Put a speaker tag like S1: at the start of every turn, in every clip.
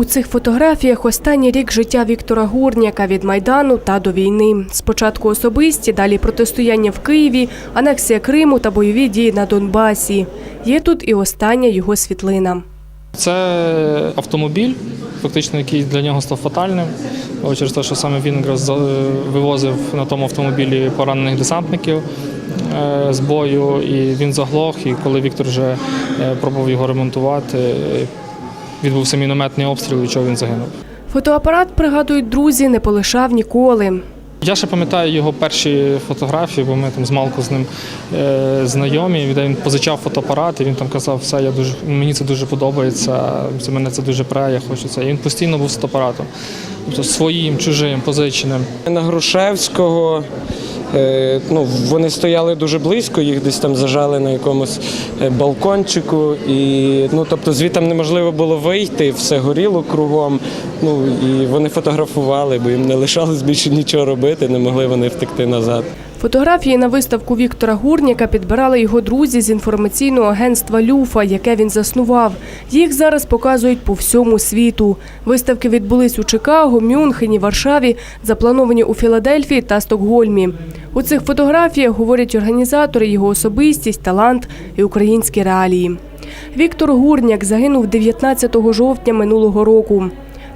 S1: У цих фотографіях останній рік життя Віктора Гурняка від Майдану та до війни. Спочатку особисті, далі протистояння в Києві, анексія Криму та бойові дії на Донбасі. Є тут і остання його світлина.
S2: Це автомобіль, фактично, який для нього став фатальним. Через те, що саме він якраз вивозив на тому автомобілі поранених десантників е, з бою, і він заглох. І коли Віктор вже е, пробував його ремонтувати, відбувся мінометний обстріл, від чого він загинув.
S1: Фотоапарат, пригадують друзі, не полишав ніколи.
S2: Я ще пам'ятаю його перші фотографії, бо ми там з Малко з ним е, знайомі. Де він позичав фотоапарат, і він там казав, все, я дуже мені це дуже подобається, це мене це дуже пре, я хочу це. І він постійно був з фотоапаратом. Тобто своїм, чужим, позиченим.
S3: На Грушевського. Е, Ну, вони стояли дуже близько, їх десь там зажали на якомусь е, балкончику. І, ну, тобто звідти неможливо було вийти, все горіло кругом. Ну, і вони фотографували, бо їм не лишалось більше нічого робити, не могли вони втекти назад.
S1: Фотографії на виставку Віктора Гурняка підбирали його друзі з інформаційного агентства Люфа, яке він заснував. Їх зараз показують по всьому світу. Виставки відбулись у Чикаго, Мюнхені, Варшаві, заплановані у Філадельфії та Стокгольмі. У цих фотографіях говорять організатори, його особистість, талант і українські реалії. Віктор Гурняк загинув 19 жовтня минулого року.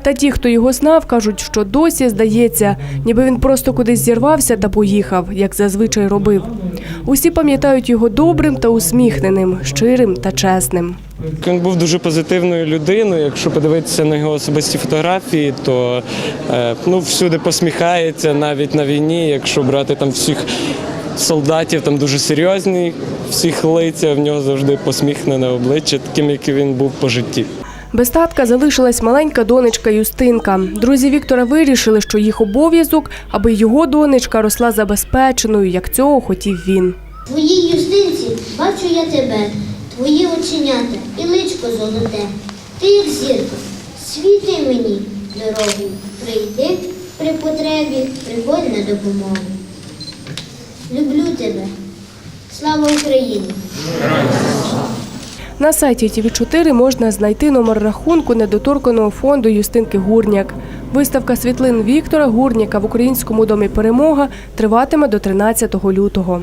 S1: Та ті, хто його знав, кажуть, що досі здається, ніби він просто кудись зірвався та поїхав, як зазвичай робив. Усі пам'ятають його добрим та усміхненим, щирим та чесним.
S3: Він був дуже позитивною людиною. Якщо подивитися на його особисті фотографії, то е, ну, всюди посміхається, навіть на війні, якщо брати там всіх солдатів, там дуже серйозні, всіх лиця, в нього завжди посміхнене обличчя, таким, яким він був по житті.
S1: Без татка залишилась маленька донечка Юстинка. Друзі Віктора вирішили, що їх обов'язок, аби його донечка росла забезпеченою, як цього хотів він.
S4: Твоїй юстинці бачу я тебе, твої оченята і личко золоте. Ти як зірка, світи мені дорогу, прийди при потребі, приходь на допомогу. Люблю тебе. Слава Україні!
S1: На сайті ТВ4 можна знайти номер рахунку недоторканого фонду Юстинки Гурняк. Виставка світлин Віктора Гурняка в Українському домі Перемога триватиме до 13 лютого.